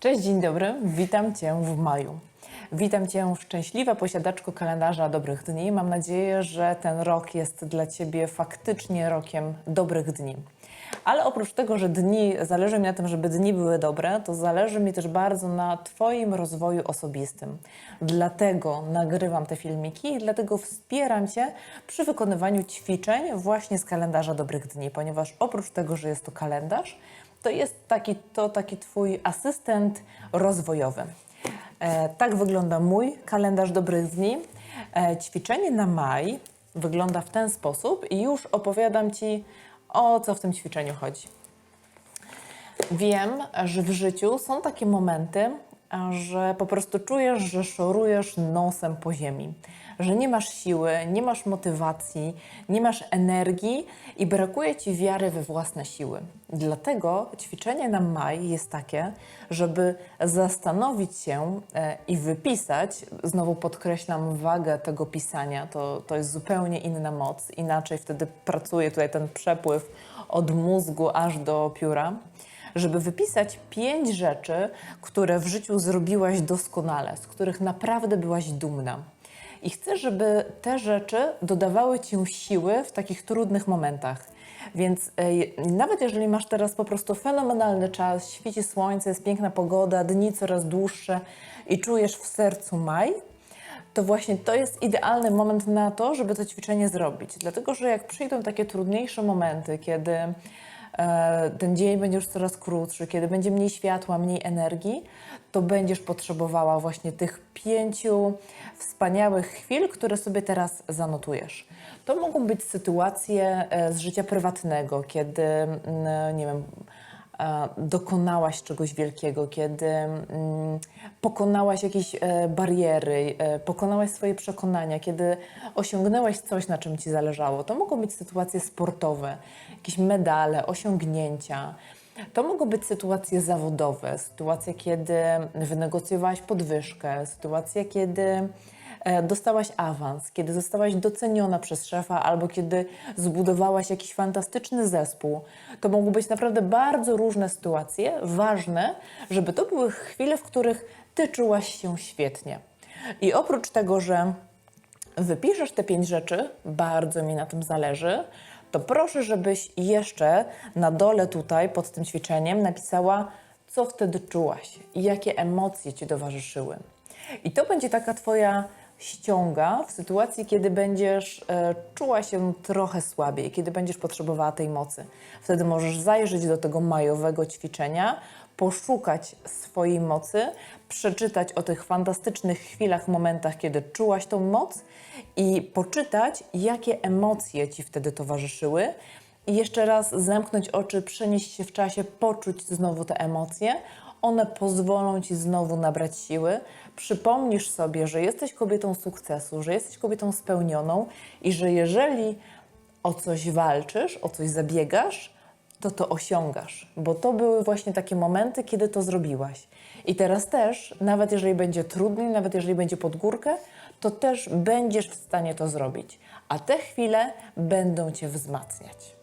Cześć, dzień dobry. Witam Cię w maju. Witam Cię szczęśliwa posiadaczko kalendarza dobrych dni. Mam nadzieję, że ten rok jest dla Ciebie faktycznie rokiem dobrych dni. Ale oprócz tego, że dni, zależy mi na tym, żeby dni były dobre, to zależy mi też bardzo na Twoim rozwoju osobistym. Dlatego nagrywam te filmiki i dlatego wspieram Cię przy wykonywaniu ćwiczeń właśnie z kalendarza dobrych dni, ponieważ oprócz tego, że jest to kalendarz, to jest taki, to taki Twój asystent rozwojowy. E, tak wygląda mój kalendarz dobrych dni. E, ćwiczenie na maj wygląda w ten sposób i już opowiadam Ci, o co w tym ćwiczeniu chodzi. Wiem, że w życiu są takie momenty, że po prostu czujesz, że szorujesz nosem po ziemi, że nie masz siły, nie masz motywacji, nie masz energii i brakuje ci wiary we własne siły. Dlatego ćwiczenie na maj jest takie, żeby zastanowić się e, i wypisać, znowu podkreślam wagę tego pisania, to, to jest zupełnie inna moc, inaczej wtedy pracuje tutaj ten przepływ od mózgu aż do pióra żeby wypisać pięć rzeczy, które w życiu zrobiłaś doskonale, z których naprawdę byłaś dumna. I chcę, żeby te rzeczy dodawały ci siły w takich trudnych momentach. Więc e, nawet jeżeli masz teraz po prostu fenomenalny czas, świeci słońce, jest piękna pogoda, dni coraz dłuższe i czujesz w sercu maj, to właśnie to jest idealny moment na to, żeby to ćwiczenie zrobić. Dlatego, że jak przyjdą takie trudniejsze momenty, kiedy ten dzień będzie już coraz krótszy, kiedy będzie mniej światła, mniej energii, to będziesz potrzebowała właśnie tych pięciu wspaniałych chwil, które sobie teraz zanotujesz. To mogą być sytuacje e, z życia prywatnego, kiedy, mm, nie wiem, e, dokonałaś czegoś wielkiego, kiedy mm, pokonałaś jakieś e, bariery, e, pokonałaś swoje przekonania, kiedy osiągnęłaś coś, na czym ci zależało. To mogą być sytuacje sportowe, jakieś medale, osiągnięcia. To mogą być sytuacje zawodowe, sytuacje, kiedy wynegocjowałaś podwyżkę, sytuacje, kiedy e, dostałaś awans, kiedy zostałaś doceniona przez szefa albo kiedy zbudowałaś jakiś fantastyczny zespół. To mogą być naprawdę bardzo różne sytuacje, ważne, żeby to były chwile, w których ty czułaś się świetnie. I oprócz tego, że wypiszesz te pięć rzeczy, bardzo mi na tym zależy, to proszę, żebyś jeszcze na dole tutaj pod tym ćwiczeniem napisała, co wtedy czułaś i jakie emocje ci towarzyszyły. I to będzie taka Twoja ściąga w sytuacji, kiedy będziesz e, czuła się trochę słabiej, kiedy będziesz potrzebowała tej mocy. Wtedy możesz zajrzeć do tego majowego ćwiczenia, poszukać swojej mocy, przeczytać o tych fantastycznych chwilach, momentach, kiedy czułaś tą moc i poczytać, jakie emocje ci wtedy towarzyszyły. I jeszcze raz zamknąć oczy, przenieść się w czasie, poczuć znowu te emocje. One pozwolą ci znowu nabrać siły. Przypomnisz sobie, że jesteś kobietą sukcesu, że jesteś kobietą spełnioną i że jeżeli o coś walczysz, o coś zabiegasz, to to osiągasz, bo to były właśnie takie momenty, kiedy to zrobiłaś. I teraz też, nawet jeżeli będzie trudniej, nawet jeżeli będzie pod górkę, to też będziesz w stanie to zrobić. A te chwile będą cię wzmacniać.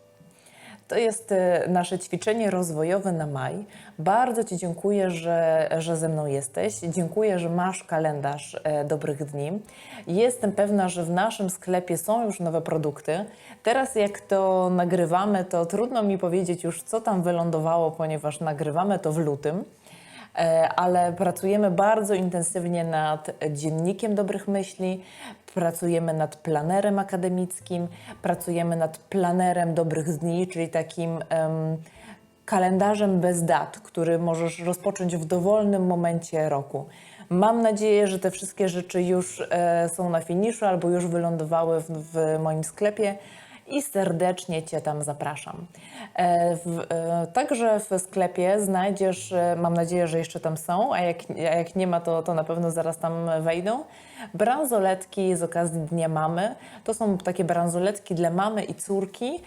To jest e, nasze ćwiczenie rozwojowe na maj. Bardzo Ci dziękuję, że, że ze mną jesteś. Dziękuję, że masz kalendarz e, dobrych dni. Jestem pewna, że w naszym sklepie są już nowe produkty. Teraz, jak to nagrywamy, to trudno mi powiedzieć już, co tam wylądowało, ponieważ nagrywamy to w lutym. E, ale pracujemy bardzo intensywnie nad dziennikiem dobrych myśli, pracujemy nad planerem akademickim, pracujemy nad planerem dobrych dni, czyli takim em, kalendarzem bez dat, który możesz rozpocząć w dowolnym momencie roku. Mam nadzieję, że te wszystkie rzeczy już e, są na finiszu albo już wylądowały w, w moim sklepie i serdecznie Cię tam zapraszam. E, w, e, także w sklepie znajdziesz, e, mam nadzieję, że jeszcze tam są, a jak, a jak nie ma, to, to na pewno zaraz tam wejdą. Bransoletki z okazji Dnia Mamy. To są takie bransoletki dla mamy i córki.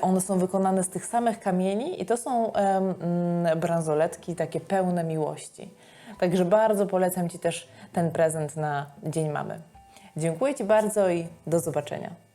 One są wykonane z tych samych kamieni i to są mm, bransoletki takie pełne miłości. Także bardzo polecam Ci też ten prezent na Dzień Mamy. Dziękuję Ci bardzo i do zobaczenia.